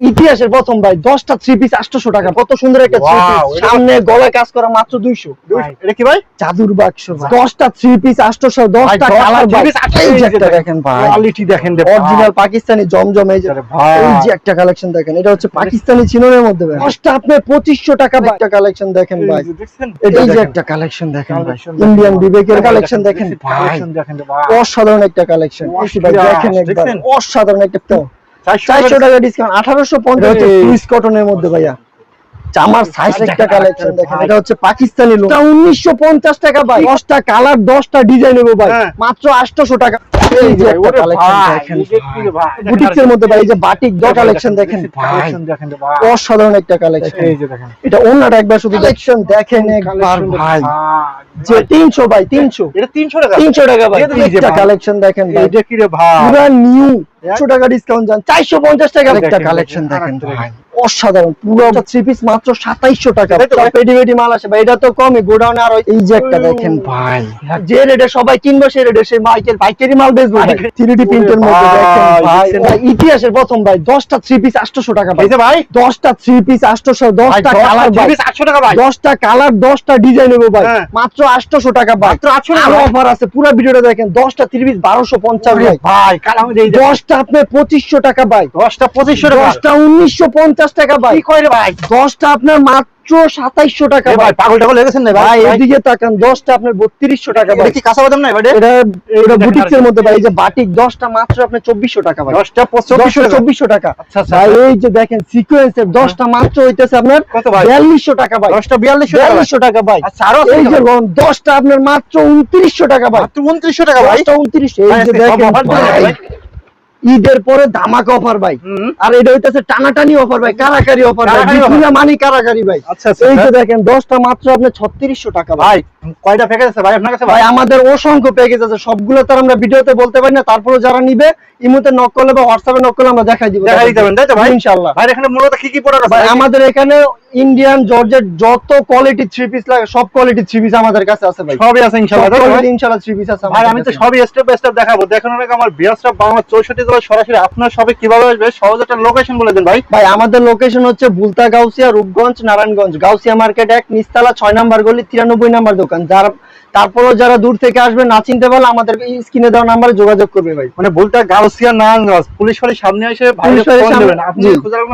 ইতিহাসের প্রথম ভাই দশটা থ্রি পিস আটশো টাকা। কত সুন্দর একটা থ্রি পিস সামনে গলায় কাজ করা মাত্র দুইশো। এটা কি ভাই? জাদুর বাক্স দশটা থ্রি পিস আটশো দশটা কালার three piece 800 এই যে এই যে একটা দেখেন। ভাই। কোয়ালিটি দেখেন অরিজিনাল পাকিস্তানি জমজম এই যে একটা কালেকশন দেখেন। এটা হচ্ছে পাকিস্তানি চিননের মধ্যে ভাই। দশটা আপনার পঁচিশশো টাকা একটা কালেকশন দেখেন ভাই। এই যে একটা কালেকশন দেখেন ভাই। ইন্ডিয়ান বিবেকের কালেকশন দেখেন। ভাই অসাধারণ একটা কালেকশন দেখেন একবার। অসাধারণ একটা তো 400 চারশো টাকা ডিসকাউন্ট আঠারোশো পঞ্চাশ। সুইস কটনের মধ্যে ভাইয়া। জামার সাইজ একটা কালেকশন দেখেন এটা হচ্ছে পাকিস্তানি লোক উনিশশো পঞ্চাশ টাকা ভাই। কালার ডিজাইন নেব ভাই। হ্যাঁ। মাত্র আটশোশো টাকা। এই যে একটা কালেকশন দেখেন। এটা? বুটিক্সের মধ্যে ভাই এই যে বাটিক দ কালেকশন দেখেন ভাই দেখেন ভাই। অসাধারণ একটা কালেকশন এই যে দেখেন। এটা অন্যটা একবার শুধু কালেকশন দেখেন একবার ভাই। যে তিনশো ভাই তিনশো। এটা 300 টাকা। তিনশো টাকা ভাই। এই যে একটা কালেকশন দেখেন ভাই। এটা কি রে ভাই। পুরা নিউ একশো টাকা ডিসকাউন্ট যান চারশো পঞ্চাশ টাকা একটা কালেকশন দেখেন, দেখেন আরেকটা ভাই অসাধারণ পুরো থ্রি পিস মাত্র সাতাইশশো টাকা। তাই তো ভাই? পেটি পেটি মাল আসে ভাই এটা তো কমই গোডাউনে আর এই যে একটা দেখেন ভাই। যে রেটে সবাই কিনবে সেই রেটে সেই মাইকেল পাইকারি মাল বেচবো থ্রি ডি প্রিন্টের মধ্যে দেখেন ভাই ইতিহাসের প্রথম ভাই দশটা থ্রি পিস আটশোশো টাকা ভাই। ভাই। দশটা থ্রি পিস আটশোশো দশটা কালার 800 টাকা ভাই। দশটা কালার দশটা ডিজাইন নেব ভাই। হ্যাঁ। মাত্র আটশোশো টাকা ভাই। মাত্র 800 টাকা। অফার আছে পুরো ভিডিওটা দেখেন দশটা থ্রি পিস বারোশো পঞ্চাশ ভাই। ভাই কাল আমি এই যে দশটা আপনার পঁচিশশো টাকা ভাই। 10টা 2500 টাকা। দশটা উনিশশো পঞ্চাশ টাকা ভাই। কয় ভাই? দশটা আপনার মাত্র সাতাইশশো টাকা ভাই। ভাই পাগল টাগল হয়ে গেছেন না ভাই? ভাই এদিকে তাকান দশটা আপনার বত্রিশশো টাকা ভাই। কি কাঁচা বাদাম নাই ভাই এটা এটা বুটিক্সের মধ্যে ভাই এই যে বাটিক দশটা মাত্র আপনার চব্বিশশো টাকা ভাই। দশটা টাকা। চব্বিশশো টাকা। আচ্ছা, ভাই। এই যে দেখেন সিকোয়েন্সের দশটা মাত্র হইতেছে আপনার কত ভাই? বিয়াল্লিশশো টাকা ভাই। 10টা 4200 টাকা ভাই। বিয়াল্লিশশো টাকা ভাই। আচ্ছা আরও এই যে দশটা আপনার মাত্র উনত্রিশশো টাকা ভাই। মাত্র 2900 টাকা ভাই? দশটা উনত্রিশ এই যে দেখেন ঈদের পরে ধামাকা অফার ভাই। আর এটা হইতেছে টানাটানি অফার ভাই কারাকারি অফার ভাই কারাকারি মানে ভাই। আচ্ছা, আচ্ছা। এই তো দেখেন দশটা মাত্র আপনি ছত্রিশশো টাকা ভাই। কয়টা প্যাকেজ আছে ভাই আপনার কাছে ভাই আমাদের অসংখ্য প্যাকেজ আছে সবগুলো তো আমরা ভিডিওতে বলতে পারি না তারপরে যারা নিবে ইমোতে বা হোয়াটসঅ্যাপে আমরা দেখাই দিব। দেখাই দিবেন তাই তো ভাই? ইনশাআল্লাহ। ভাই এখানে মূলত কি কি প্রোডাক্ট আছে আমাদের এখানে ইন্ডিয়ান জর্জেট যত কোয়ালিটি থ্রি পিস লাগে সব কোয়ালিটি থ্রি পিস আমাদের কাছে আছে ভাই। সবই আছে ইনশাআল্লাহ ইনশাআল্লাহ থ্রি পিস আছে ভাই আমি তো সবই স্টেপ বাই স্টেপ দেখাবো। দেখুন আমার বিয়াসরা বাংলা 64 হলো সরাসরি আপনার কীভাবে আসবে সহজ একটা লোকেশন বলে ভাই। ভাই আমাদের লোকেশন হচ্ছে বুলতা গাউসিয়া রূপগঞ্জ নারায়ণগঞ্জ। গাউসিয়া মার্কেট এক নিস্তালা ছয় নাম্বার গলি তিরানব্বই নাম্বার দোকান। যার তারপরেও যারা দূর থেকে আসবে না চিনতে পারলে আমাদের স্ক্রিনে দেওয়া নাম্বারে যোগাযোগ করবে ভাই। মানে বলতে গাউসিয়া পুলিশ সামনে এসে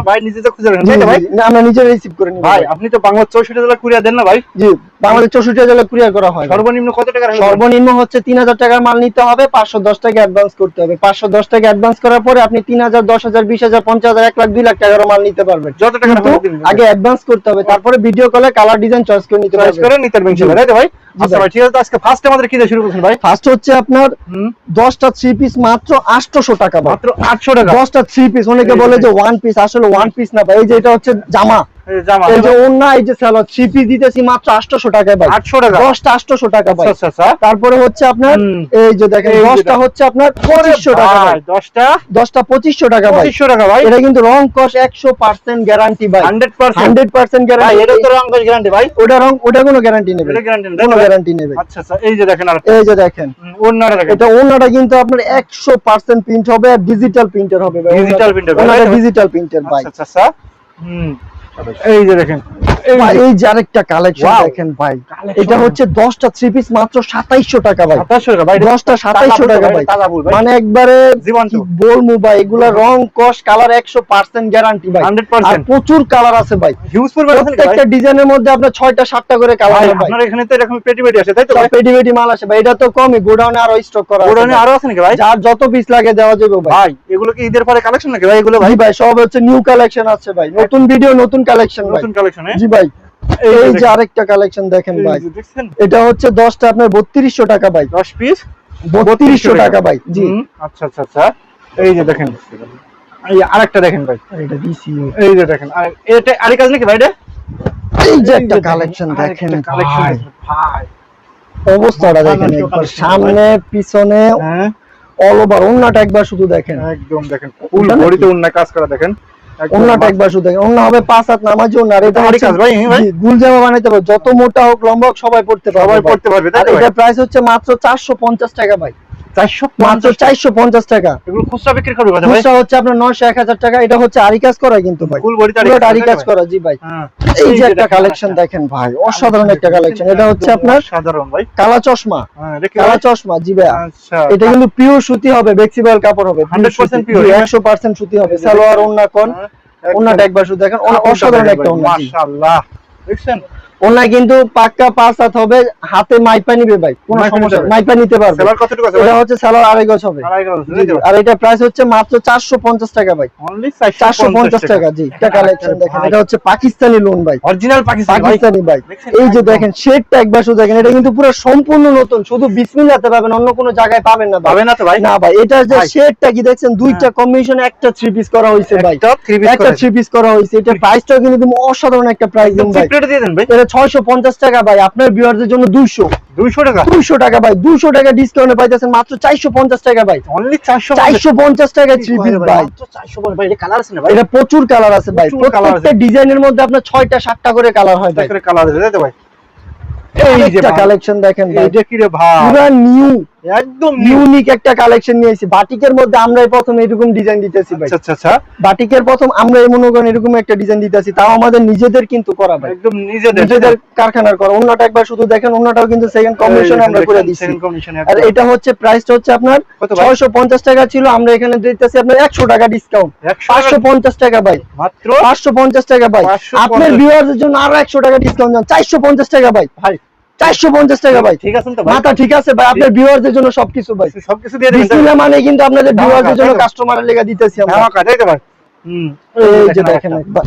ভাই নিজে তো খুঁজে রাখবেন ভাই? আমরা নিজে রিসিভ করে নিই ভাই আপনি তো বাংলা চৌষট্টি জেলা কুরিয়ার দেন না ভাই? জি বাংলাদেশ চৌষট্টি জেলা কুরিয়ার করা হয় সর্বনিম্ন কত টাকা সর্বনিম্ন হচ্ছে তিন হাজার টাকার মাল নিতে হবে পাঁচশো দশ টাকা অ্যাডভান্স করতে হবে। পাঁচশো দশ টাকা অ্যাডভান্স করার পরে আপনি তিন হাজার দশ হাজার বিশ হাজার পঞ্চাশ হাজার এক লাখ দুই লাখ টাকার মাল নিতে পারবেন। যত টাকা আগে অ্যাডভান্স করতে হবে তারপরে ভিডিও কলে কালার ডিজাইন চয়েস করে নিতে চয়েস করে নিতে পারবেন তাই তো ভাই? আচ্ছা ঠিক আছে আজকে আমাদের কি শুরু করছেন ভাই? ফার্স্ট হচ্ছে আপনার থ্রি পিস মাত্র 800 টাকা মাত্র 800 টাকা। থ্রি পিস অনেকে বলে যে ওয়ান পিস আসলে ওয়ান পিস না ভাই এই যে এটা হচ্ছে জামা। এই যে ওন্না এই যে থ্রি পিস দিতেছি মাত্র 800 টাকায় ভাই। 800 টাকা। 10টা 800 টাকা ভাই। আচ্ছা, আচ্ছা আচ্ছা তারপরে হচ্ছে আপনার এই যে দেখেন 10টা হচ্ছে আপনার 2500 টাকা ভাই। 10 দশটা? পঁচিশশো টাকা পঁচিশশো টাকা ভাই। এটা কিন্তু গ্যারান্টি ভাই। দেখেন এই কিন্তু আপনার একশো পার্সেন্ট প্রিন্ট হবে আর ডিজিটাল প্রিন্টার হবে ডিজিটাল প্রিন্টার ডিজিটাল প্রিন্টার ভাই। আচ্ছা এই যে দেখেন। এই যে আরেকটা কালেকশন দেখেন ভাই এটা হচ্ছে দশটা থ্রি পিস মাত্র সাতাইশশো টাকা ভাই। 2700 টাকা ভাই দশটা সাতাইশশো টাকা ভাই তাজা ফুল ভাই। মানে একবারে জীবন্ত। কি ভাই এগুলা রং কস কালার একশো পার্সেন্ট গ্যারান্টি ভাই। 100% আর প্রচুর কালার আছে ভাই। হিউজ পরিমাণ আছে প্রত্যেকটা ডিজাইনের মধ্যে আপনার ছয়টা সাতটা করে কালার ভাই আপনার এখানে তো এরকম পেটি পেটি আছে তাই তো ভাই? পেটি পেটি মাল আছে ভাই এটা তো কমই গোডাউনে আরও স্টক করা গোডাউনে আরও আছে নাকি ভাই? যার যত পিস লাগে দেওয়া যাবে ভাই। ভাই এগুলো কি ঈদের পরে কালেকশন নাকি ভাই এগুলো ভাই ভাই? ভাই সব হচ্ছে নিউ কালেকশন আছে ভাই নতুন ভিডিও নতুন কালেকশন নতুন কালেকশন জি ভাই। এই যে। আরেকটা কালেকশন দেখেন ভাই। এটা হচ্ছে দশটা আপনার বত্রিশশো টাকা ভাই। 10 পিস বত্রিশশো টাকা ভাই জি। আচ্ছা আচ্ছা আচ্ছা। এই যে দেখেন। এই আরেকটা দেখেন ভাই। এটা এই যে দেখেন। আর এটা আরেক কাজ নাকি ভাই এটা? এই যে একটা কালেকশন দেখেন কালেকশন ভাই। অবস্থাটা দেখেন একবার। সামনে পিছনে অল ওভার ওন্নাটা একবার শুধু দেখেন। একদম দেখেন। ফুল নাকি? উন্না কাজ করা দেখেন। ওন্নাটা একবার শুধু দেখেন। ওন্না হবে পাঁচ হাত নামাজি ওন্না আর এটা কাজ ভাই, ভাই? গুল জামা বানাইতে পারবে যত মোটা হোক লম্বা হোক সবাই পড়তে পারবে সবাই পড়তে পারবে আর এটা প্রাইস হচ্ছে মাত্র চারশো পঞ্চাশ টাকা ভাই। চারশো মাত্র চারশো পঞ্চাশ টাকা। এগুলো খুচরা বিক্রি করবে ভাই? খুচরা হচ্ছে আপনার নয়শো এক টাকা। এটা হচ্ছে আরি কাজ করা কিন্তু ভাই। ফুল বডি আরি কাজ করা জি ভাই। হ্যাঁ। এই যে একটা কালেকশন দেখেন ভাই অসাধারণ একটা কালেকশন এটা হচ্ছে আপনার সাধারণ ভাই। কালা চশমা। হ্যাঁ কালা চশমা জি ভাই আচ্ছা। এটা কিন্তু পিওর সুতি হবে বেক্সিবল কাপড় হবে 100% pure, একশো পার্সেন্ট সুতি হবে সালোয়ার ওন্না কোন। হ্যাঁ, ওন্নাটা একবার শুধু দেখেন অসাধারণ একটা ওন্না মাশাআল্লাহ। দেখছেন? ওন্না কিন্তু পাক্কা পাঁচ হাত হবে হাতে মাইপা নিবে ভাই। কোনো সমস্যা মাইপা নিতে পারবে। সেলার কতটুকু আছে এটা হচ্ছে সালোয়ার আড়াই গজ হবে। আর এটা প্রাইস হচ্ছে মাত্র চারশো পঞ্চাশ টাকা ভাই। অনলি চারশো পঞ্চাশ টাকা। জি। এটা কালেকশন দেখেন এটা হচ্ছে পাকিস্তানি লোন ভাই। অরিজিনাল পাকিস্তানি ভাই? এই যে দেখেন শেডটা একবার শুধু দেখেন এটা কিন্তু পুরো সম্পূর্ণ নতুন। শুধু বিসমিল্লাতে পাবেন অন্য কোনো জায়গায় পাবেন না ভাই। পাবে না তো ভাই? না ভাই এটা যে। শেডটা কি দেখছেন দুইটা কম্বিনেশন একটা থ্রি পিস করা হয়েছে ভাই। একটা থ্রি পিস করা হয়েছে। এটা প্রাইসটাও কিন্তু অসাধারণ একটা প্রাইস দিন ভাই। সিক্রেট দিয়ে দেন ভাই। ছয়শো পঞ্চাশ টাকা ভাই আপনার ভিউয়ারদের জন্য দুইশো। 200 টাকা? দুইশো টাকা ভাই দুশো টাকা ডিসকাউন্টে পাইতেছেন মাত্র চারশো পঞ্চাশ টাকা ভাই। অনলি 400 চারশো পঞ্চাশ টাকা থ্রি পিস ভাই। মাত্র 400 ভাই এটা কালার আছে না ভাই? এটা প্রচুর কালার আছে ভাই। প্রত্যেকটা ডিজাইনের মধ্যে আপনার ছয়টা সাতটা করে কালার হয় ভাই। কালার আছে ভাই? এই যে যে কালেকশন দেখেন ভাই। এটা কি রে ভাই? পুরা নিউ একদম ইউনিক একটা কালেকশন নিয়েছি বাটিকের মধ্যে আমরাই প্রথম এরকম ডিজাইন দিতেছি ভাই। আচ্ছা আচ্ছা আচ্ছা। বাটিকের প্রথম আমরা মনে করেন এরকম একটা ডিজাইন দিতেছি। তাও আমাদের নিজেদের কিন্তু করা ভাই। একদম নিজেদের। নিজেদের কারখানার করা। অন্যটা একবার শুধু দেখেন অন্যটাও কিন্তু সেকেন্ড কম্বিনেশন আমরা করে দিচ্ছি। কমিশন আর এটা হচ্ছে প্রাইসটা হচ্ছে আপনার কত ভাই? ছয়শো পঞ্চাশ টাকা ছিল। আমরা এখানে দিতেছি আপনার একশো টাকা ডিসকাউন্ট 100 পাঁচশো পঞ্চাশ টাকা ভাই। মাত্র পাঁচশো পঞ্চাশ টাকা ভাই। আপনার ভিউয়ারদের জন্য আরও একশো টাকা ডিসকাউন্ট দেন। চারশো পঞ্চাশ টাকা ভাই। ভাই চারশো পঞ্চাশ টাকা ভাই। ঠিক আছে মাথা ঠিক আছে ভাই আপনার ভিউয়ারদের জন্য সবকিছু ভাই। সবকিছু দিয়ে দেবেন মানে কিন্তু আপনাদের ভিউয়ারদের জন্য কাস্টমারের লেগে দিতেছি আমরা। ধামাকা তাই তো ভাই? হুম। এই যে দেখেন একবার।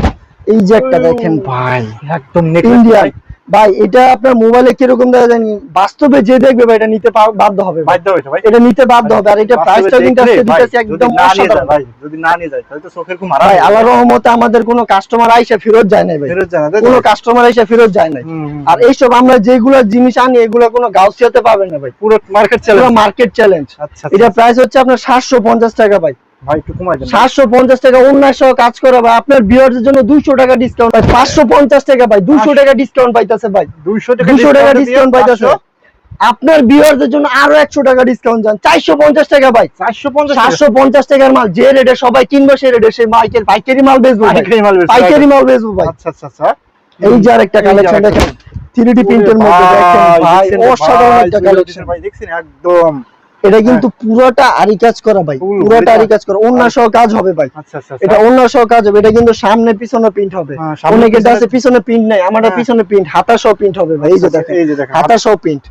এই যে একটা দেখেন ভাই। একদম ইন্ডিয়ান ভাই। এটা আপনার মোবাইলে কীরকম দেখা জানি বাস্তবে যে দেখবে ভাই এটা নিতে বাধ্য হবে। বাধ্য হয়েছে ভাই। এটা নিতে বাধ্য হবে। আর এটা বাস্তবে প্রাইসটা কিন্তু আজকে দিতেছি একদম না নিয়ে অসাধারণ। যায় ভাই যদি না নিয়ে যায় তাহলে তো চোখের ঘুম ভাই আল্লাহর রহমতে আমাদের কোনো কাস্টমার আইসা ফেরত যায় নাই ভাই। ফেরত যায় না কোনো কাস্টমার আইসা ফেরত যায় হুম, আর এইসব আমরা যেগুলো জিনিস আনি এগুলো কোনো গাউসিয়াতে পাবেন না ভাই। পুরো মার্কেট পুরো চ্যালেঞ্জ মার্কেট চ্যালেঞ্জ আচ্ছা এটা প্রাইস হচ্ছে আপনার সাতশো পঞ্চাশ টাকা ভাই। ভাই একটু কমাই দেন সাতশো পঞ্চাশ টাকা অন্যায় সহ কাজ করা ভাই। আপনার জন্য দুইশো টাকা ডিসকাউন্ট ভাই। পাঁচশো পঞ্চাশ টাকা ভাই। দুশো টাকা ডিসকাউন্ট পাইতেছে ভাই। 200 টাকা দুশো টাকা ডিসকাউন্ট পাইতেছে। 500 আপনার বিয়ার্সের জন্য আরও একশো টাকা ডিসকাউন্ট যান। চারশো পঞ্চাশ টাকা ভাই। 450 টাকা। পঞ্চাশ টাকার মাল। যে রেটে সবাই কিনবে সেই রেটে সেই মাইকের পাইকারি মাল বেচবো পাইকারি মাল বেচবো, পাইকারি মাল বেচবো ভাই। আচ্ছা আচ্ছা আচ্ছা। এই যে আরেকটা কালেকশন দেখেন। থ্রি ডি প্রিন্টের মধ্যে দেখেন ভাই অসাধারণ একটা কালেকশন ভাই দেখছেন একদম। এটা কিন্তু পুরোটা আরি কাজ করা ভাই পুরোটা আরি কাজ করা। অন্য সহ কাজ হবে ভাই। আচ্ছা আচ্ছা এটা অন্য সহ কাজ হবে এটা কিন্তু সামনে পিছনে প্রিন্ট হবে। হ্যাঁ, সামনে অনেকের পিছনে- আছে পিছনে প্রিন্ট নাই আমাদের হ্যাঁ। পিছনে প্রিন্ট হাতা সহ প্রিন্ট হবে ভাই এই যে আচ্ছা, দেখেন। হাতা সহ প্রিন্ট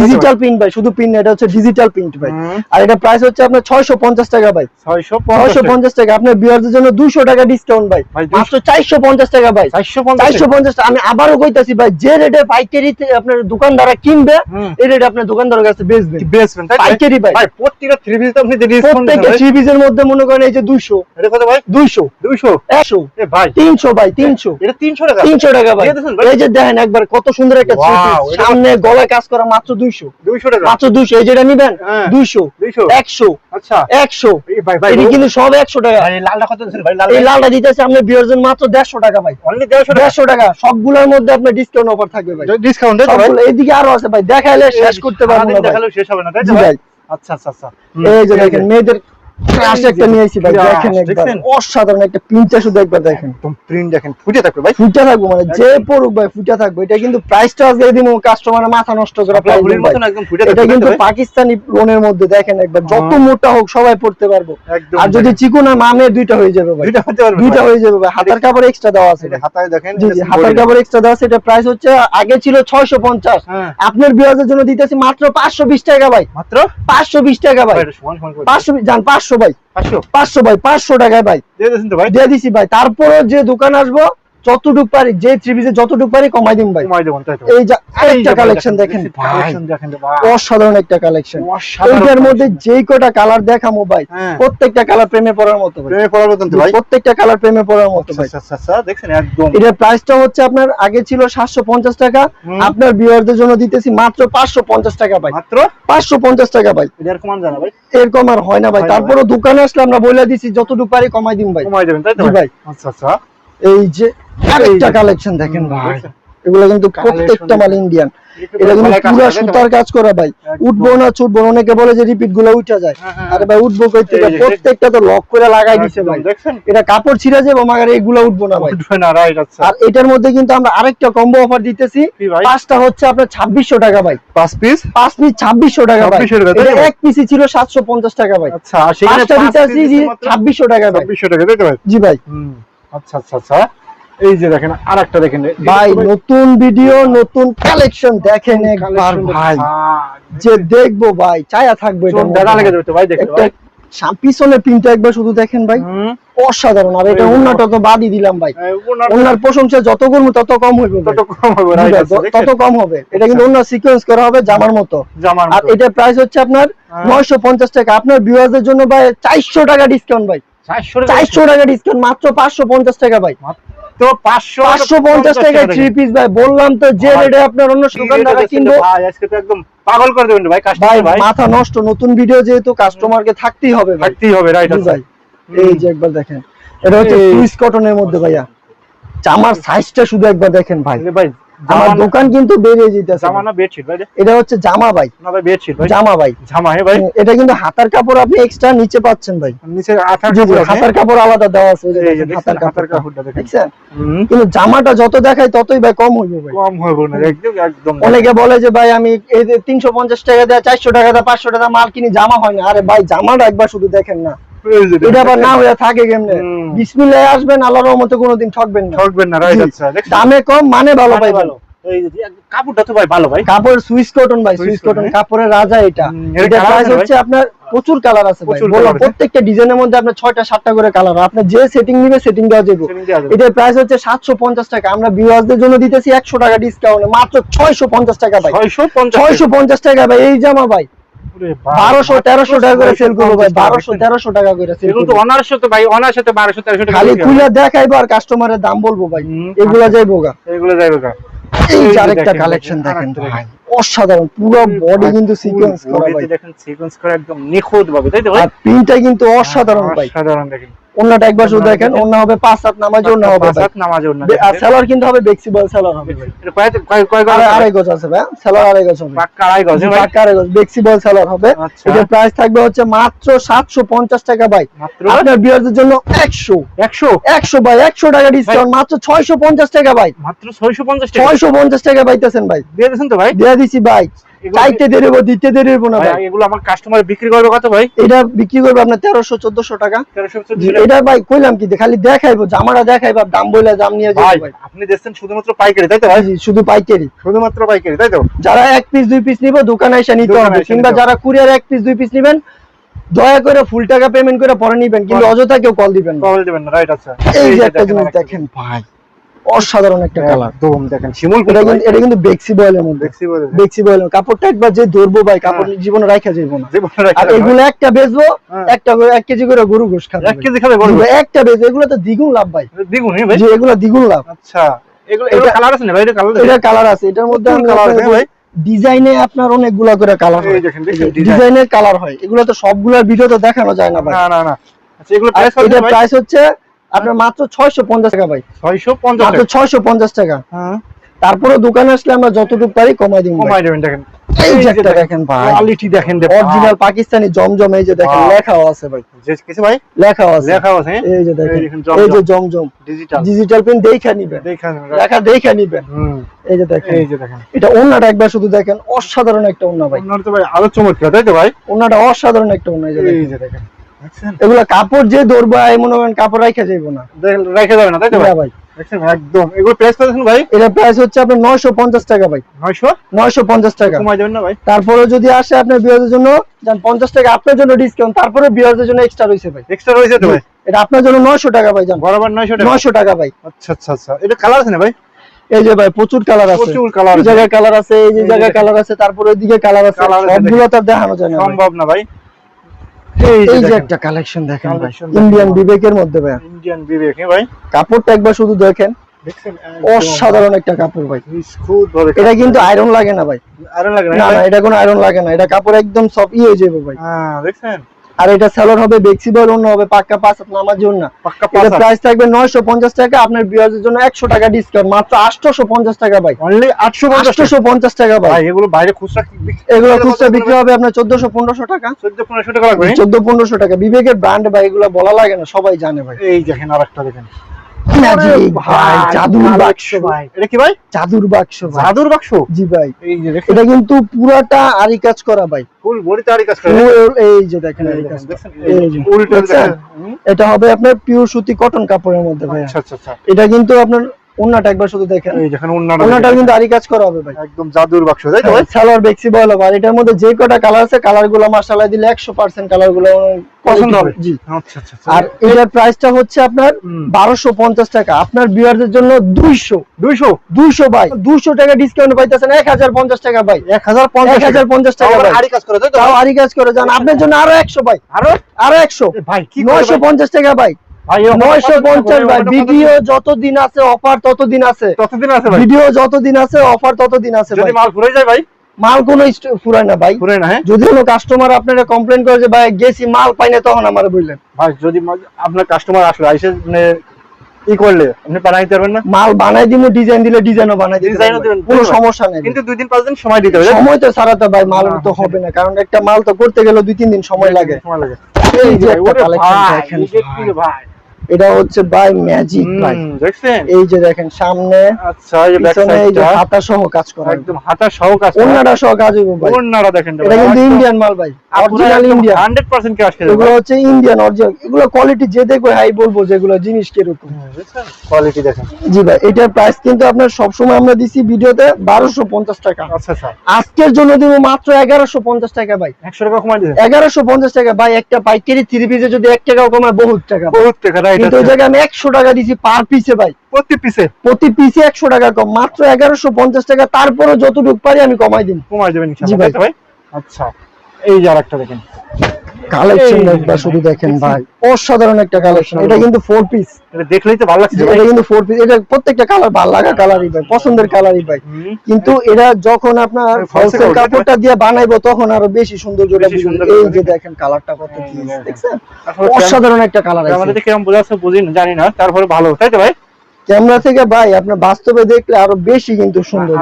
ডিজিটাল প্রিন্ট ভাই। শুধু প্রিন্ট এটা হচ্ছে ডিজিটাল প্রিন্ট ভাই। আর এটা প্রাইস হচ্ছে আপনার ছয়শো পঞ্চাশ টাকা ভাই। 650 ছয়শো পঞ্চাশ টাকা আপনার বিয়ারদের জন্য দুশো টাকা ডিসকাউন্ট ভাই। মাত্র চারশো পঞ্চাশ টাকা ভাই। 450 চারশো পঞ্চাশ টাকা আমি আবারও কইতাছি ভাই যে রেটে পাইকারিতে আপনার দোকানদাররা কিনবে এই রেটে আপনার দোকানদারের কাছে বেচবে। বেসবেন তাই তো? ভাই। ভাই প্রত্যেকটা থ্রি পিস আপনি যে ডিসকাউন্ট প্রত্যেকটা থ্রি পিসের মধ্যে মনে করেন এই যে দুইশো এটা কত ভাই? দুইশো 200 একশো এ ভাই। তিনশো ভাই তিনশো। এটা 300 টাকা। তিনশো টাকা ভাই। দিয়ে দিয়েছেন ভাই? এই যে দেখেন একবার কত সুন্দর একটা থ্রি পিস সামনে গলায় কাজ করা মাত্র 200 টাকা। মাত্র দুইশো। এই যেটা নিবেন হ্যাঁ। দুইশো 200 একশো আচ্ছা। একশো। এই ভাই ভাই এটি কিন্তু সব একশো টাকা। ভাই, লালটা কত দিচ্ছেন ভাই? লাল এই লালটা দিতেছে আপনি বিয়ারজন মাত্র দেড়শো টাকা ভাই। অনলি 150 টাকা? দেড়শো টাকা। সবগুলোর মধ্যে আপনার ডিসকাউন্ট অফার থাকবে ভাই। ডিসকাউন্ট এইদিকে আরও আছে ভাই। দেখাইলে শেষ করতে পারব না শেষ হবে না তাই ভাই। আচ্ছা আচ্ছা আচ্ছা। এই যে। দেখেন মেয়েদের ক্রাশ একটা নিয়ে আইছি ভাই দেখেন একবার। অসাধারণ একটা প্রিন্টটা শুধু একবার দেখেন। একদম প্রিন্ট দেখেন ফুটে থাকবে ভাই। ফুটা থাকব মানে যে পড়ুক ভাই ফুটা থাকব। এটা কিন্তু প্রাইসটা আজকে দিব কাস্টমারের মাথা নষ্ট করে প্রাইস একদম ফুটে এটা কিন্তু তাই তো ভাই? পাকিস্তানি লোনের মধ্যে দেখেন একবার যত হ্যাঁ। মোটা হোক সবাই পড়তে পারব। আর যদি চিকুন আর মামে দুইটা হয়ে যাবে ভাই। দুইটা হতে পারবে দুইটা হয়ে যাবে ভাই। হাতার কাপড় এক্সট্রা দেওয়া আছে হাতায় দেখেন হাতার কাপড় এক্সট্রা দেওয়া আছে। এটা প্রাইস হচ্ছে আগে ছিল ছয়শো পঞ্চাশ। হ্যাঁ। আপনার বিয়াজের জন্য দিতেছি মাত্র পাঁচশো বিশ টাকা ভাই। মাত্র? পাঁচশো বিশ টাকা ভাই। ভাই, এটা সমান সমান করে পাঁচশো ভাই। পাঁচশো? ভাই পাঁচশো ভাই পাঁচশো টাকায় ভাই। দিয়ে দিচ্ছি তো ভাই? দিয়ে দিছি ভাই। তারপরও যে দোকান আসব যতটুক পারি যে পিসে যতটুক পারি কমাই দিন ভাই। কমাই দেবেন তাই তো। এই যে যে ভাই কালেকশন দেখেন। অসাধারণ একটা কালেকশন এইটার মধ্যে। যেই কটা কালার দেখামো ভাই হ্যাঁ। প্রত্যেকটা কালার প্রেমে পড়ার মতো ভাই। প্রেমে পড়ার মতন তো ভাই। প্রত্যেকটা কালার প্রেমে পড়ার মতো আচ্ছা ভাই। আচ্ছা আচ্ছা দেখছেন একদম। এটার প্রাইসটা হচ্ছে আপনার আগে ছিল সাতশো পঞ্চাশ টাকা। আপনার বিয়ারদের জন্য দিতেছি মাত্র পাঁচশো পঞ্চাশ টাকা ভাই। মাত্র? পাঁচশো পঞ্চাশ টাকা ভাই। এটা আর জানা ভাই? এরকম আর হয় না ভাই। তারপরে দোকানে আসলে আমরা বলে দিছি যতটুকু পারি কমাই দিন ভাই। কমাই দেবেন তাই তো ভাই। আচ্ছা আচ্ছা। এই যে আরেকটা কালেকশন দেখেন ভাই। এগুলো কিন্তু প্রত্যেকটা মাল ইন্ডিয়ান এটা কিন্তু পুরো সুতার কাজ করা ভাই। উঠবো না ছুটবো। অনেকে বলে যে রিপিটগুলো উঠা যায়। হ্যাঁ, হ্যাঁ, আরে ভাই উঠবো কই থেকে? প্রত্যেকটা তো লক করে লাগাই দিছে ভাই। এটা কাপড় ছিঁড়ে যাবে মাগার এগুলো উঠবো না ভাই। উঠবে না রাইট আচ্ছা। আর এটার মধ্যে কিন্তু আমরা আরেকটা কম্বো অফার দিতেছি। পাঁচটা হচ্ছে আপনার ছাব্বিশশো টাকা ভাই। পাঁচ পিস পাঁচ পিস ছাব্বিশশো টাকা ভাই। 2600 টাকা, এটা এক পিসি ছিল সাতশো পঞ্চাশ টাকা ভাই। আচ্ছা সেখানে পাঁচটা টাকা ভাই। 2600 ভাই জি ভাই। আচ্ছা আচ্ছা আচ্ছা। এই যে দেখেন আরেকটা দেখেন। ভাই নতুন ভিডিও নতুন কালেকশন দেখেন একবার ভাই। যে দেখব ভাই চায়া থাকবে লেগে যাবে তো ভাই পিছনের পিনটা একবার শুধু দেখেন ভাই। অসাধারণ। আর এটা তো বাদই দিলাম ভাই। ওনার প্রশংসা যত করব তত কম হইবে তত কম হবে? তত কম এটা কিন্তু অন্য সিকোয়েন্স করা হবে জামার মতো। আর এটা প্রাইস হচ্ছে আপনার হ্যাঁ। নয়শো পঞ্চাশ টাকা। আপনার ভিউয়ারদের জন্য ভাই চারশো টাকা ডিসকাউন্ট ভাই। 400 চারশো টাকা ডিসকাউন্ট মাত্র পাঁচশো পঞ্চাশ টাকা ভাই। তো 500 পাঁচশো পঞ্চাশ টাকায় থ্রি পিস ভাই। বললাম তো যে রেটে আপনার অন্য দোকানদাররা কিনবো? আজকে তো একদম পাগল করে দেবেন ভাই ভাই কাস্টমার ভাই মাথা নষ্ট নতুন ভিডিও যেহেতু কাস্টমারকে থাকতেই হবে থাকতেই হবে রাইট ভাই এই যে একবার দেখেন। এটা হচ্ছে কটনের মধ্যে ভাইয়া। জামার সাইজটা শুধু একবার দেখেন ভাই। ভাই আমার দোকান কিন্তু বেরিয়ে যেতেছে। জামা না বেডশিট ভাই এটা হচ্ছে জামা ভাই না ভাই বেডশিট ভাই জামা ভাই জামা হ্যাঁ ভাই। এটা কিন্তু হাতার কাপড় আপনি এক্সট্রা নিচে পাচ্ছেন ভাই। নিচে হাতার কাপড় আলাদা দেওয়া আছে এই যে হাতার হাতার কাপড়টা। দেখেন। কিন্তু জামাটা যত দেখায় ততই ভাই কম হইবে ভাই। কম হবে না একদম একদম। অনেকে বলে যে ভাই আমি এই যে তিনশো পঞ্চাশ টাকা দেয় চারশো টাকা দেয় পাঁচশো টাকা মাল কিনি জামা হয় না। আরে ভাই জামাটা একবার শুধু দেখেন না। এটা আবার না হয়ে থাকে কেমনে? হুম। বিসমিল্লাহ আসবেন আল্লাহর রহমতে কোনোদিন ঠকবেন না। ঠকবেন না রাইট আচ্ছা দামে কম মানে ভালো মানে ভালো। এই যে একদম কাপড়টা তো ভাই ভালো ভাই। কাপড় সুইস কটন ভাই সুইস কটন হ্যাঁ? কাপড়ের রাজা এটা। এটা প্রাইস হচ্ছে আপনার প্রচুর কালার আছে ভাই। বললাম প্রত্যেকটা ডিজাইনের মধ্যে আপনার ছয়টা সাতটা করে কালার আপনি যে সেটিং নিবে সেটিং দেওয়া যাবে। এটার প্রাইস হচ্ছে সাতশো পঞ্চাশ টাকা। আমরা ভিউয়ার্সদের জন্য দিতেছি একশো টাকা ডিসকাউন্ট মাত্র ছয়শো পঞ্চাশ টাকা ভাই। 650 ছয়শো পঞ্চাশ টাকা ভাই এই জামা ভাই, বারোশো তেরোশো টাকা করে সেল করব ভাই বারোশো তেরোশো টাকা করে সেল এগুলো তো তো ভাই অনার্স তো 1200 1300 টাকা খালি খুলে দেখাইবো আর কাস্টমারের দাম বলব ভাই। এগুলা যাইবো গা। এগুলো যাইবে এই আরেকটা কালেকশন দেখেন, ভাই অসাধারণ পুরো বডি কিন্তু সিকোয়েন্স করা ভাই। দেখেন সিকোয়েন্স করে একদম নিখুঁত ভাবে তাই তো ভাই? আর কিন্তু অসাধারণ ভাই। সাধারণ দেখেন। অন্যটা একবার শুধু দেখেন। অন্য হবে পাঁচ সাত নামাজ অন্য হবে পাঁচ হাত নামাজে বে- আর সেলার কিন্তু হবে বেক্সিবল সেলার হবে। কয় কয় গজ আড়াই গজ আছে ভাই সেলার আড়াই গজ হবে। পাক্কা আড়াই গজ পাক্কা আড়াই গজ বেক্সিবল সেলার হবে। আচ্ছা। এটার প্রাইস থাকবে হচ্ছে মাত্র সাতশো পঞ্চাশ টাকা ভাই। মাত্র? আপনার বিয়ারদের জন্য একশো। 100 একশো ভাই একশো টাকা ডিসকাউন্ট মাত্র ছয়শো পঞ্চাশ টাকা ভাই। মাত্র 650 টাকা? ছয়শো পঞ্চাশ টাকা পাইতেছেন ভাই। দিয়ে দিয়েছেন তো ভাই? দিয়ে দিছি ভাই। চাইতে দিতে না ভাই এগুলো আমার কাস্টমার বিক্রি করবে কত ভাই? এটা বিক্রি করবে আপনার তেরোশো চোদ্দশো টাকা। 1300 এটা ভাই কইলাম কি খালি দেখাইবো জামাটা দেখাইবো দাম দাম নিয়ে ভাই যাব ভাই। আপনি দেখছেন শুধুমাত্র পাইকারি তাই তো ভাই? শুধু পাইকারি। শুধুমাত্র পাইকারি তাই তো? যারা এক পিস দুই পিস নিবে দোকানে এসে নিতে হবে। কিংবা যারা কুরিয়ার এক পিস দুই পিস নিবেন দয়া করে ফুল টাকা পেমেন্ট করে পরে নিবেন। কিন্তু অযথা কেউ কল দিবেন না। কল দিবেন রাইট আচ্ছা। এই যে একটা জিনিস দেখেন ভাই। অসাধারণ একটা কালার। একদম দেখেন শিমুল এটা কিন্তু এটা কিন্তু বেক্সি বয়েলের মধ্যে। দেখছি বলে বেক্সি বয়েল কাপড়টা একবার যে ধরবো ভাই কাপড় জীবনে রাখা যাইবো না। জীবনে আর এগুলো একটা বেচবো হ্যাঁ। একটা করে এক কেজি করে গরু গোশ খাবে। এক কেজি খাবে ভাই, একটা বেচবো এগুলো তো দ্বিগুণ লাভ ভাই। দ্বিগুণ হ্যাঁ ভাই। যে এগুলো দ্বিগুণ লাভ। আচ্ছা এগুলো এটা- কালার আছে না ভাই? এটা কালার এটা কালার আছে। এটার মধ্যে প্রচুর colour আছে ভাই। ডিজাইনে আপনার অনেকগুলা করে কালার হয়। দেখেন দেখেন ডিজাইনের কালার হয়। এগুলো তো সবগুলোর ভিডিও তো দেখানো যায় না ভাই। না না না। আচ্ছা এগুলো প্রাইস ভাই? প্রাইস হচ্ছে আপনার মাত্র ছয়শো পঞ্চাশ টাকা ভাই। 650 মাত্র ছয়শো পঞ্চাশ টাকা। হ্যাঁ। তারপরে দোকানে আসলে আমরা যতটুকু পারি কমাই দিব কমাই দেবেন দেখেন। এই যে দেখেন ভাই। কোয়ালিটি দেখেন অরিজিনাল পাকিস্তানি জমজম এই যে দেখেন লেখাও আছে ভাই। যে কিছু ভাই? লেখাও আছে। লেখা আছে এই যে দেখেন এই জমজম। যে জমজম। ডিজিটাল নিবেন। লেখা নিবেন। এই যে দেখেন। এই যে দেখেন। এটা ওন্নাটা একবার শুধু দেখেন অসাধারণ একটা ওন্না ভাই। তো ভাই আরও চমৎকার তাই তো ভাই? ওন্নাটা অসাধারণ একটা ওন্না এই যে দেখেন। এগুলা কাপড় যে করেন কাপড় রাখা যাইবো না। দেখেন রেখে যাবে না তাই তো ভাই না ভাই? দেখছেন একদম। এগুলো প্রাইস ভাই? এটা প্রাইস হচ্ছে আপনার নয়শো পঞ্চাশ টাকা ভাই। 900 নয়শো পঞ্চাশ টাকা। কমাই দেবেন না ভাই? তারপরে যদি আসে আপনার বিয়ারদের জন্য পঞ্চাশ টাকা আপনার জন্য ডিসকাউন্ট তারপরে বিয়ারদের জন্য এক্সট্রা রয়েছে ভাই। এক্সট্রা রয়েছে তো ভাই? এটা আপনার জন্য নয়শো টাকা ভাই যান। বরাবর 900 টাকা? নয়শো টাকা ভাই। আচ্ছা আচ্ছা আচ্ছা। এটা কালার আছে না ভাই? এই যে ভাই প্রচুর কালার আছে। প্রচুর কালার আছে জায়গায় কালার আছে এই যে জায়গায় কালার আছে তারপরে ওইদিকে কালার আছে। সবগুলো তো দেখানো যায় না সম্ভব না ভাই। এই যে একটা কালেকশন দেখেন ভাই। ইন্ডিয়ান বিবেকের মধ্যে ভাই। ইন্ডিয়ান বিবেক হ্যাঁ ভাই। কাপড়টা একবার শুধু দেখেন। অসাধারণ একটা কাপড় ভাই। এটা কিন্তু আয়রন লাগে না ভাই। আয়রন লাগে না না না এটা কোনো আয়রন লাগে না। এটা কাপড় একদম সব ইয়ে হয়ে যাবে ভাই। হ্যাঁ দেখছেন? আর এটা সেলর হবে বেক্সিবল অন্য হবে পাক্কা পাঁচ হাত নামার জন্য। এটা প্রাইস থাকবে নয়শো পঞ্চাশ টাকা আপনার বিয়ারের জন্য একশো টাকা ডিসকাউন্ট মাত্র আটশোশো পঞ্চাশ টাকা ভাই। অনলি আটশো পঞ্চাশ আটশোশো পঞ্চাশ টাকা ভাই। এগুলো বাইরে খুচরা এগুলো খুচরা বিক্রি হবে আপনার চোদ্দশো পনেরোশো টাকা। চোদ্দ পনেরোশো টাকা লাগবে? চোদ্দ পনেরোশো টাকা। বিবেকের ব্র্যান্ড ভাই এগুলো বলা লাগে না সবাই জানে ভাই। এই দেখেন আরেকটা দেখেন। জাদুর বাক্স ভাই এটা কি ভাই জাদুর বাক্স জাদুর বাক্স জি ভাই এই যে এটা কিন্তু পুরাটা আরি কাজ করা ভাই ফুল বডি তারই কাজ করে এই যে দেখেন আরি কাজ করা। দেখছেন? এই যে। উল্টো দেখছেন? দেখেন। হুম, এটা হবে আপনার পিওর সুতি কটন কাপড়ের মধ্যে ভাই আচ্ছা আচ্ছা আচ্ছা এটা কিন্তু আপনার ওন্নাটা একবার শুধু দেখেন। এই দেখেন অন্যান্য ওন্নাটা কিন্তু আরি কাজ করা হবে ভাই। একদম জাদুর বাক্স তাই তো ভাই? সালোয়ার বেক্সি বল আর এটার মধ্যে যে কটা কালার আছে কালারগুলো মাসাল্লাহ দিলে একশো পার্সেন্ট কালারগুলো পছন্দ হবে। জি। আচ্ছা আচ্ছা আচ্ছা। আর এটার প্রাইসটা হচ্ছে আপনার হুম। বারোশো পঞ্চাশ টাকা। আপনার বিয়ারদের জন্য দুইশো। দুইশো? দুইশো ভাই। দুইশো টাকা ডিসকাউন্ট পাইতেছেন এক হাজার পঞ্চাশ টাকা ভাই। এক হাজার এক পঞ্চাশ হাজার পঞ্চাশ টাকা ভাই। আরই কাজ করে তাই তো তাও আরি কাজ করে যান আপনার জন্য আরও একশো ভাই। আরও? আরও একশো। ভাই কি নয়শো পঞ্চাশ টাকা ভাই। নয়শো পঞ্চাশ ভাই ভিডিও যতদিন আছে অফার ততদিন আছে। ততদিন আছে ভিডিও যতদিন আছে অফার ততদিন আছে যদি মাল ফুরে যায় ভাই? মাল কোনো ফুরায় না ভাই। ফুরে না হ্যাঁ? যদি কোনো কাস্টমার আপনারা কমপ্লেন করে যে ভাই গেছি মাল পাই না তখন আমার বললেন। ভাই যদি আপনার কাস্টমার আসলে আইসে মানে ই করলে আপনি বানাই পারবেন না? মাল বানাই দিব ডিজাইন দিলে ডিজাইনও বানাই দিবেন, কোনো সমস্যা নেই কিন্তু দুই দিন পাঁচ দিন সময় দিতে হবে। সময় তো সারাতে ভাই মাল তো। হবে না। কারণ একটা মাল তো করতে গেলে দুই তিন দিন সময় লাগে। সময় লাগে। এই যে একটা কালেকশন দেখেন ভাই। এটা হচ্ছে বাই ম্যাজিক দেখছেন? এই যে দেখেন সামনে আচ্ছা এই যে হাতা সহ কাজ করা। একদম হাতা সহ কাজ অন্যটা সহ কাজ হইব ভাই। ওন্নারা দেখেন এটা কিন্তু ইন্ডিয়ান মাল ভাই। অরিজিনাল ইন্ডিয়ান 100% কি আসছে এগুলো হচ্ছে ইন্ডিয়ান অরিজিনাল এগুলো কোয়ালিটি যে দেখবে হাই বলব যেগুলো জিনিস কীরকম। কোয়ালিটি দেখেন। জি ভাই এটার প্রাইস কিন্তু আপনার সবসময় আমরা দিছি ভিডিওতে বারোশো পঞ্চাশ টাকা। আচ্ছা আচ্ছা। আজকের জন্য দিব মাত্র এগারোশো পঞ্চাশ টাকা ভাই। 100 টাকা কমাই এগারোশো পঞ্চাশ টাকা ভাই একটা পাইকারি থ্রি পিসে যদি এক টাকাও কমায় বহুত টাকা। বহুত টাকা রাইট কিন্তু ওই জায়গায় আমি একশো টাকা দিছি পার পিসে ভাই। প্রতি পিসে প্রতি পিসে একশো টাকা কম। মাত্র এগারোশো পঞ্চাশ টাকা। তারপরে যতটুকু পারি আমি কমাই দিন। কমাই দেবেন ইনশাআল্লাহ ভাই। ভাই? আচ্ছা এই যে আরেকটা দেখেন। কালেকশন একবার শুধু দেখেন ভাই। অসাধারণ একটা কালেকশন এটা কিন্তু ফোর পিস এটা দেখলেই তো ভালো লাগছে। এটা কিন্তু ফোর পিস এটা প্রত্যেকটা কালার ভালো লাগা কালারই ভাই পছন্দের কালারই ভাই। কিন্তু এটা যখন আপনার ফলসের কাপড়টা দিয়ে বানাইবো তখন আরও বেশি সৌন্দর্যটা বেশি দিবে। সুন্দর এই যে দেখেন কালারটা কত কি এই দেখছেন? অসাধারণ একটা কালার আছে। আমাদের কীরকম বোঝা যাচ্ছে বুঝি না, জানি না। তারপরে ভালো তাই তো ভাই? ক্যামেরা থেকে ভাই আপনার বাস্তবে দেখলে আরও বেশি কিন্তু সুন্দর।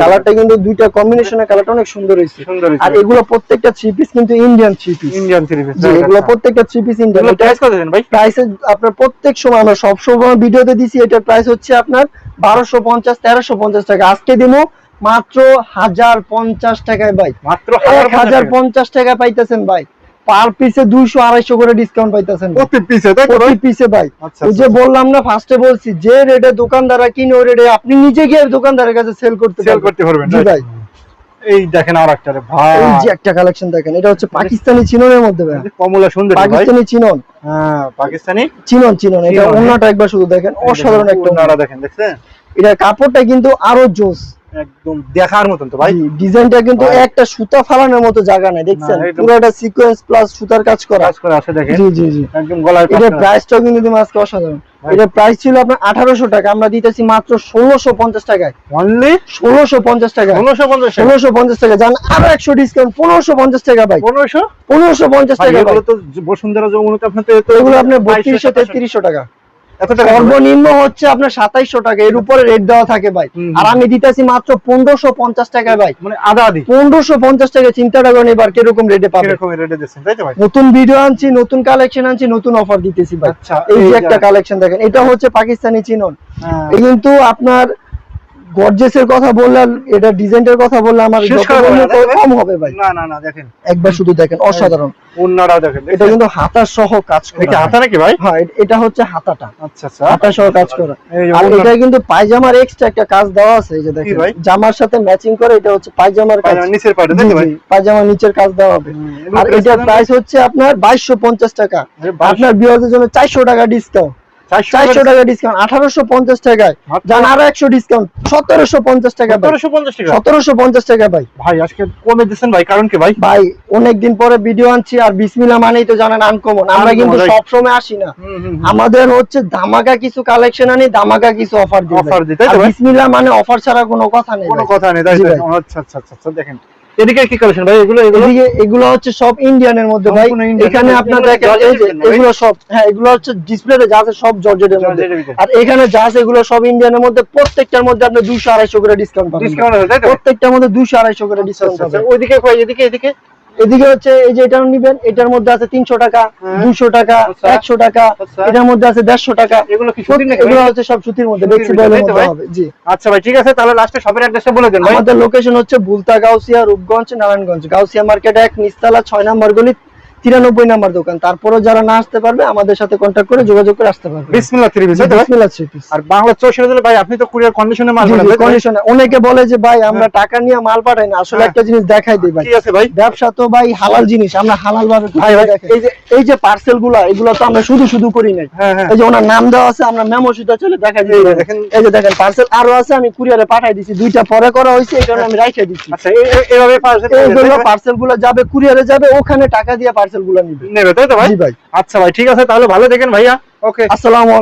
কালারটা কিন্তু দুইটা কম্বিনেশনের কালারটা অনেক সুন্দর হয়েছে। আর এগুলো প্রত্যেকটা থ্রি পিস কিন্তু Indian three piece Indian three piece এগুলো প্রত্যেকটা থ্রি পিস ইন্ডিয়ান প্রাইস কত দেন ভাই? প্রাইসে আপনার প্রত্যেক সময় আমরা সব সময় ভিডিওতে দিছি এটার প্রাইস হচ্ছে আপনার বারোশো পঞ্চাশ তেরোশো পঞ্চাশ টাকা। আজকে দিব মাত্র হাজার পঞ্চাশ টাকায় ভাই। মাত্র এক হাজার পঞ্চাশ টাকা পাইতেছেন ভাই। পার পিসে দুইশো আড়াইশো করে ডিসকাউন্ট পাইতেছেন প্রতি পিসে তাই প্রতি পিসে ভাই। আচ্ছা ওই যে বললাম না ফার্স্টে বলছি যে রেটে দোকানদাররা কিনে ওই রেটে আপনি নিজে গিয়ে দোকানদারের কাছে সেল করতে সেল করতে পারবেন জি ভাই। এই দেখেন আর একটা রে ভাই। এই যে একটা কালেকশন দেখেন এটা হচ্ছে পাকিস্তানি চিননের মধ্যে ভাই। কমলা সুন্দর ভাই। পাকিস্তানি চিনন। হ্যাঁ পাকিস্তানি? চিনন চিনন এটা চিনন, অন্যটা একবার শুধু দেখেন। অসাধারণ একটা দেখেন দেখছেন? এটার কাপড়টা কিন্তু আরও জোস। একদম দেখার মতন তো ভাই। ডিজাইনটা কিন্তু একটা সুতা ফালানোর মতো জায়গা নাই দেখছেন? পুরোটা সিকোয়েন্স প্লাস সুতার কাজ করা। কাজ করে আছে দেখেন। জি জি জি। একদম গলায় পাঁচটা- প্রাইসটাও কিন্তু তুমি আজকে অসাধারণ। এটার প্রাইস ছিল আপনার আঠারোশো টাকা আমরা দিতেছি মাত্র ষোলোশো পঞ্চাশ টাকায়। Only? ষোলোশো পঞ্চাশ টাকা। 1650 টাকা। ষোলোশো পঞ্চাশ টাকা। জান আরও একশো ডিসকাউন্ট পনেরোশো পঞ্চাশ টাকা ভাই। 1500 পনেরোশো পঞ্চাশ ভাই, টাকা ভাই। এগুলো তো বসুন্ধরা যমুনাতে আপনার তো এগুলো আপনার 2200, বত্রিশশো তেত্রিশশো টাকা এত টাকা। সর্বনিম্ন হচ্ছে আপনার সাতাইশশো টাকা। এর উপরে রেট দেওয়া থাকে ভাই। আর আমি দিতেছি মাত্র পনেরোশো পঞ্চাশ টাকায় ভাই। মানে আধা আধি? পনেরোশো পঞ্চাশ টাকা চিন্তাটা করেন এবার কীরকম রেটে পাবে নতুন ভিডিও আনছি নতুন কালেকশন আনছি নতুন অফার দিতেছি ভাই। আচ্ছা এই যে একটা কালেকশন দেখেন এটা হচ্ছে পাকিস্তানি চিনন। হ্যাঁ। কিন্তু আপনার গর্জেসের কথা বললে আর এটা ডিজাইনের কথা বললে আমার যত করা যাবে বললে না, তো কম হবে ভাই। না না না দেখেন। একবার শুধু দেখেন অসাধারণ। ওনারা দেখেন এটা কিন্তু হাতার সহ কাজ এটা হাতা নাকি ভাই? হ্যাঁ এটা হচ্ছে হাতাটা। আচ্ছা আচ্ছা। হাতা সহ কাজ করা। আর এটা কিন্তু পায়জামার এক্সট্রা একটা কাজ দেওয়া আছে এই যে দেখেন? জামার সাথে ম্যাচিং করে এটা হচ্ছে পায়জামার কাজ। পায়জামার নিচের পাটে তাই তো ভাই? পায়জামার নিচের কাজ দেওয়া হবে। আর এটার প্রাইস হচ্ছে আপনার বাইশশো পঞ্চাশ টাকা। আরে 2200 আপনার বিয়ারদের জন্য চারশো টাকা ডিসকাউন্ট 400 চারশো টাকা ডিসকাউন্ট আঠারোশো পঞ্চাশ টাকায়। যান আরও একশো ডিসকাউন্ট সতেরোশো পঞ্চাশ টাকা ভাই। 1750 টাকা। সতেরোশো পঞ্চাশ টাকা ভাই। ভাই আজকে কমে দিচ্ছেন ভাই কারণ কি ভাই? ভাই অনেকদিন পরে ভিডিও আনছি আর মানেই তো জানেন আনকমন আমরা কিন্তু সবসময় আসি না। আমাদের হচ্ছে ধামাকা কিছু কালেকশন আনি ধামাকা কিছু অফার দিই? বিসমিল্লা মানে অফার ছাড়া কোনো কথা নেই কোনো কথা নেই আচ্ছা আচ্ছা আচ্ছা, দেখেন। এদিকে কি কালেকশন ভাই? এগুলো এদিকে এগুলো হচ্ছে সব ইন্ডিয়ানের মধ্যে ভাই। এখানে আপনার এগুলো ভাই? সব হ্যাঁ এগুলো হচ্ছে ডিসপ্লেতে যা আছে সব জর্জেটের মধ্যে। আর এখানে যা আছে এগুলো সব ইন্ডিয়ানের মধ্যে। প্রত্যেকটার মধ্যে আপনি দুশো আড়াইশো করে ডিসকাউন্ট পাবেন। ডিসকাউন্ট আছে তাই তো? প্রত্যেকটার মধ্যে দুশো আড়াইশো করে আচ্ছা, ডিসকাউন্ট আচ্ছা, পাবেন। ওইদিকে কই এদিকে এদিকে? এদিকে হচ্ছে এই যে এটা নিবেন এটার মধ্যে আছে তিনশো টাকা হ্যাঁ। দুশো টাকা আচ্ছা। একশো টাকা আচ্ছা। এটার মধ্যে আছে দেড়শো টাকা এগুলো? হচ্ছে সব সুতির মধ্যে? হবে জি আচ্ছা ভাই ঠিক আছে তাহলে লাস্টে শপের অ্যাড্রেসটা বলে দেন আমাদের লোকেশন হচ্ছে বুলতা গাউসিয়া রূপগঞ্জ নারায়ণগঞ্জ গাউসিয়া মার্কেট এক নিস্তালা ছয় নাম্বার গলি তিরানব্বই নাম্বার দোকান। তারপরও যারা না আসতে পারবে আমাদের সাথে কন্ট্যাক্ট করে যোগাযোগ করে আসতে পারবে। বিসমিল্লাহ থ্রি পিস বিসমিল্লাহ থ্রি পিস। আর বাংলা চৌষট্টি দিলে ভাই আপনি তো কুরিয়ার কন্ডিশনে মাল পাঠান conditioner। অনেকে বলে যে ভাই আমরা টাকা নিয়ে মাল পাঠাই না। আসলে হ্যাঁ। একটা জিনিস দেখাই দিই ভাই। কি আছে ভাই? ব্যবসা তো ভাই হালাল জিনিস। আমরা হালাল ভাবে ভাই, ভাই, এই যে এই যে পার্সেলগুলা এগুলো তো আমরা শুধু শুধু করি না হ্যাঁ হ্যাঁ। এই যে ওনার নাম দেওয়া আছে আমরা মেমো সুতা চলে দেখা এই দিই দেখেন। এই যে দেখেন পার্সেল আরও আছে আমি কুরিয়ারে পাঠাই দিছি দুইটা পরে করা হয়েছে এই কারণে আমি রাইখে দিচ্ছি। আচ্ছা এ- এ- পার্সেল পার্সেলগুলো যাবে কুরিয়ারে যাবে ওখানে টাকা দিয়ে পার্সেলগুলো নিবে। নেবে তাই তো ভাই? জি ভাই। আচ্ছা ভাই ঠিক আছে তাহলে ভালো দেখেন ভাইয়া। ওকে আসসালামু আলাইকুম।